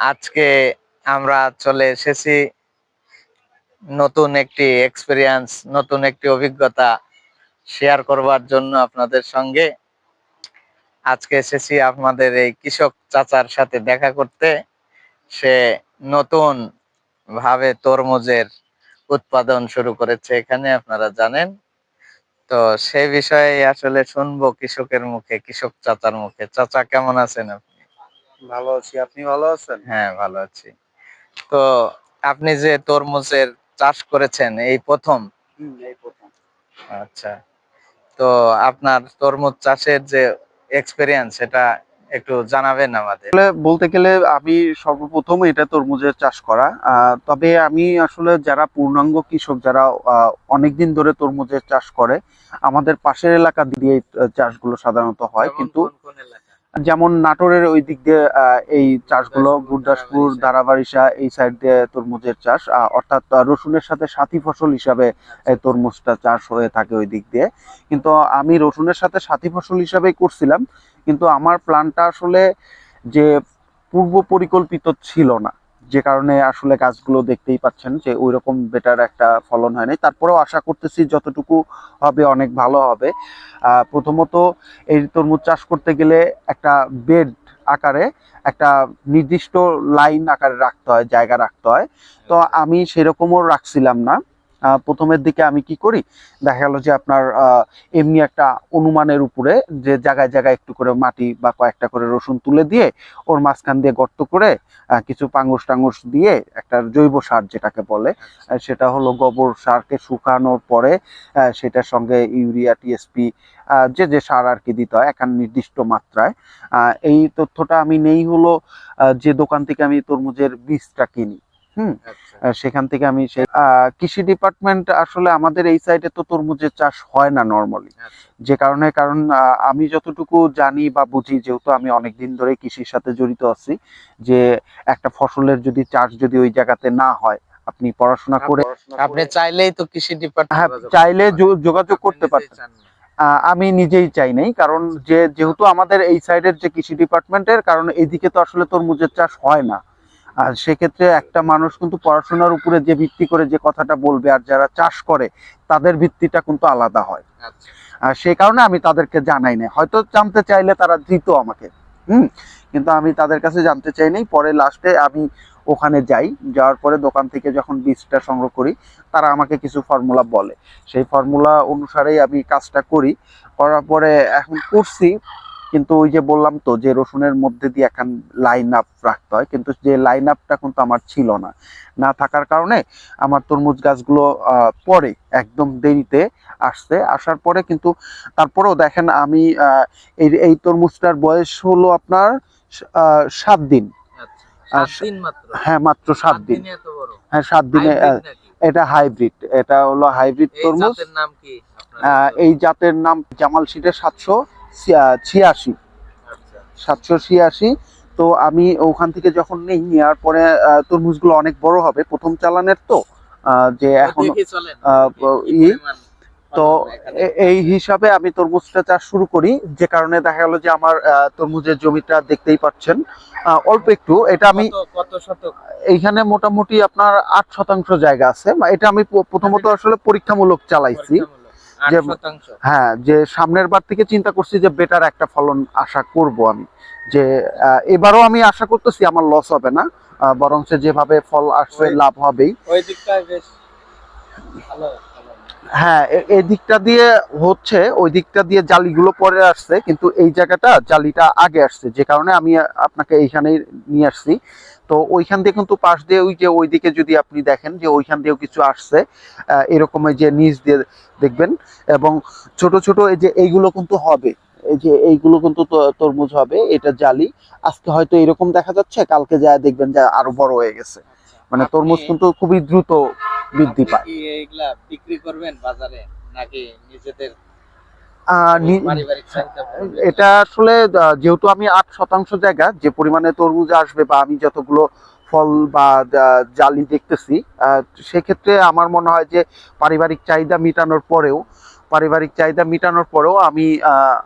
আজকে আমরা চলে এসেছি নতুন একটি এক্সপিরিয়েন্স নতুন একটি অভিজ্ঞতা শেয়ার করবার জন্য আপনাদের সঙ্গে। আজকে এসেছি আপনাদের এই কৃষক চাচার সাথে দেখা করতে। সে নতুন ভাবে তরমুজের উৎপাদন শুরু করেছে এখানে, আপনারা জানেন। তো সেই বিষয়ে আসলে শুনব কৃষকের মুখে, কৃষক চাচার মুখে। চাচা, কেমন আছেন আপনি? ভালো আছি। আপনি ভালো আছেন? হ্যাঁ ভালো আছি। তো আপনি যে তরমুজের চাষ করেছেন এই প্রথম? এই প্রথম। আচ্ছা। তো আপনার তরমুজ চাষের যে এক্সপেরিয়েন্স সেটা একটু জানাবেন আমাদের। বলতে গেলে আমি সর্বপ্রথম এটা তরমুজের চাষ করা। আহ, তবে আমি আসলে যারা পূর্ণাঙ্গ কৃষক যারা অনেক দিন ধরে তরমুজের চাষ করে আমাদের পাশের এলাকা দিয়ে চাষগুলো সাধারণত হয় কিন্তু? যেমন নাটোরের ওই দিক দিয়ে এই চাষগুলো গুরদাসপুর। দারাবাড়িসা এই সাইড দিয়ে তরমুজের চাষ। অর্থাৎ রসুনের সাথে সাথী ফসল হিসাবে তরমুজটা চাষ হয়ে থাকে ওই দিক দিয়ে। কিন্তু আমি রসুনের সাথে সাথী ফসল হিসাবেই করছিলাম কিন্তু আমার প্ল্যানটা আসলে যে পূর্ব পরিকল্পিত ছিল না। যে কারণে আসলে গাছগুলো দেখতেই পাচ্ছেন যে ওই রকম বেটার একটা ফলন হয়নি তারপরেও আশা করতেছি যতটুকু হবে অনেক ভালো হবে। প্রথমত এই তরমুজ চাষ করতে গেলে একটা বেড আকারে একটা নির্দিষ্ট লাইন আকারে রাখতে হয়, জায়গা রাখতে হয়। তো আমি সেরকমও রাখছিলাম না। প্রথমের দিকে আমি কি করি? দেখা গেল যে আপনার এমনি একটা অনুমানের উপরে যে জায়গায় জায়গায় একটু করে মাটি বা কয়েকটা করে রসুন তুলে দিয়ে ওর মাঝখান দিয়ে গর্ত করে কিছু পাঙ্গুস টাঙ্গুস দিয়ে একটা জৈব সার যেটাকে বলে সেটা হলো গোবর সারকে শুকানোর পরে সেটার সঙ্গে ইউরিয়া টিএসপি যে যে সার আর কি দিতে হয় একটা নির্দিষ্ট মাত্রায়। এই তথ্যটা আমি নেই হলো যে দোকান থেকে আমি তরমুজের বীজটা কিনি। হুম। আচ্ছা, সেখান থেকে আমি সেই কৃষি ডিপার্টমেন্ট আসলে আমাদের এই সাইডে তো তরমুজের চাষ হয় না নর্মালি আচ্ছা। যে কারণে কারণ আমি যতটুকু জানি বা বুঝি যেহেতু আমি অনেক দিন ধরে কৃষির সাথে জড়িত আছি যে একটা ফসলের যদি চাষ যদি ওই জায়গাতে না হয় আপনি পড়াশোনা করে আপনি চাইলেই তো কৃষি হ্যাঁ ডিপার্টমেন্ট চাইলে যোগাযোগ করতে পারতেন। আহ, আমি নিজেই চাই নাই কারণ যে যেহেতু আমাদের এই সাইডের যে কৃষি ডিপার্টমেন্টের কারণ এদিকে তো আসলে তরমুজের চাষ হয় না। আর সেক্ষেত্রে একটা মানুষ কিন্তু পড়াশোনার উপরে যে ভিত্তি করে যে কথাটা বলবে আর যারা চাষ করে তাদের ভিত্তিটা কিন্তু আলাদা হয়। আচ্ছা। আর সেই কারণে আমি তাদেরকে জানাই না হয়তো জানতে চাইলে তারা দিত আমাকে হুম? কিন্তু আমি তাদের কাছে জানতে চাই নাই। পরে লাস্টে আমি ওখানে যাই যাওয়ার পরে দোকান থেকে যখন বীজটা সংগ্রহ করি তারা আমাকে কিছু ফর্মুলা বলে। সেই ফর্মুলা অনুসারেই আমি কাজটা করি। করার পরে এখন করছি। কিন্তু ওই যে বললাম তো যে রসুনের মধ্যে দিয়ে এখন লাইন আপ রাখতে হয় কিন্তু যে লাইন আপটা কিন্তু আমার ছিল না। না থাকার কারণে আমার তরমুজ গাছগুলো পরে একদম দেরিতে আসছে। আসার পরে কিন্তু তারপরেও দেখেন আমি এই এই তরমুজটার বয়স হলো আপনার সাত দিন। দিন মাত্র? হ্যাঁ মাত্র সাত দিন। হ্যাঁ সাত দিনে? এটা হাইব্রিড এটা হলো হাইব্রিড তরমুজ। এই জাতের নাম জামাল সিটের সাতশো ছিয়াশি। সাতশো ছিয়াশি। তো আমি ওখান থেকে যখন নেই নেওয়ার পরে তরমুজগুলো অনেক বড় হবে। প্রথম চালানের তো যে এখন তো এই হিসাবে আমি তরমুজটা চাষ শুরু করি। যে কারণে দেখা গেল যে আমার তরমুজের জমিটা দেখতেই পাচ্ছেন। অল্প একটু। এটা আমি এইখানে মোটামুটি আপনার আট শতাংশ জায়গা আছে। এটা আমি প্রথমত আসলে পরীক্ষামূলক চালাইছি। যে- হ্যাঁ যে সামনের বার থেকে চিন্তা করছি যে বেটার একটা ফলন আশা করব আমি। যে এবারও আমি আশা করতেছি আমার লস হবে না বরং যেভাবে ফল আসবে লাভ হবেই। ওই দিকটা বেশ ভালো। হ্যাঁ এই দিকটা দিয়ে হচ্ছে ওই দিকটা দিয়ে জালিগুলো পরে আসছে কিন্তু এই জায়গাটা জালিটা আগে আসছে যে কারণে আমি আপনাকে এইখানেই নিয়ে আসছি। তো ওইখান দিয়ে কিন্তু পাশ দিয়ে ওই যে ওইদিকে যদি আপনি দেখেন যে ওইখান দিয়েও কিছু আসছে এরকম যে নিচ দিয়ে দেখবেন এবং ছোট ছোট এই যে এইগুলো কিন্তু হবে এই যে এইগুলো কিন্তু তরমুজ হবে এটা জালি। আজকে হয়তো এরকম দেখা যাচ্ছে কালকে যা দেখবেন যে আরও বড় হয়ে গেছে। মানে তরমুজ কিন্তু খুবই দ্রুত বৃদ্ধি পায় বিক্রি করবেন বাজারে নাকি নিজেদের? এটা আসলে যেহেতু আমি আট শতাংশ জায়গা যে পরিমাণে তরমুজ আসবে বা আমি যতগুলো ফল বা জালি দেখতেছি সেক্ষেত্রে আমার মনে হয় যে পারিবারিক চাহিদা মেটানোর পরেও পারিবারিক চাহিদা মেটানোর পরেও আমি আহ,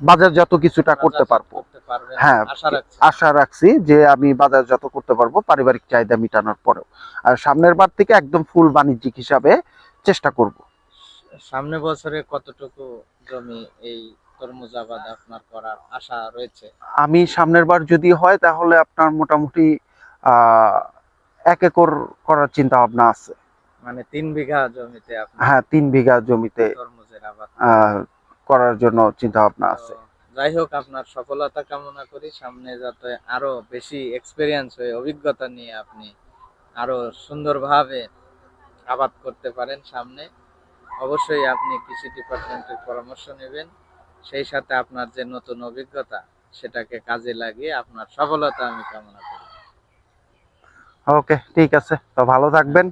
বাজারজাত কিছুটা করতে পারব হ্যাঁ, আশা রাখছি। যে আমি বাজারজাত করতে পারব পারিবারিক চাহিদা মেটানোর পরেও। আর সামনের বার থেকে একদম ফুল বাণিজ্যিক হিসাবে চেষ্টা করব। সামনে বছরে কতটুকু জমি এই তরমুজ আবাদ আপনার করার আশা রয়েছে? আমি সামনের বার যদি হয় তাহলে আপনার মোটামুটি আহ এক একর করার চিন্তা ভাবনা আছে। মানে তিন বিঘা জমিতে হ্যাঁ তিন বিঘা জমিতে করার জন্য চিন্তা ভাবনা আছে। যাই হোক আপনার সফলতা কামনা করি। সামনে যাতে আরও বেশি এক্সপেরিয়েন্স হয়ে অভিজ্ঞতা নিয়ে আপনি আরও সুন্দরভাবে আবাদ করতে পারেন সামনে। অবশ্যই আপনি কৃষি ডিপার্টমেন্টের পরামর্শ নেবেন। সেই সাথে আপনার যে নতুন অভিজ্ঞতা সেটাকে কাজে লাগিয়ে আপনার সফলতা আমি কামনা করি। ওকে ঠিক আছে। তো ভালো থাকবেন।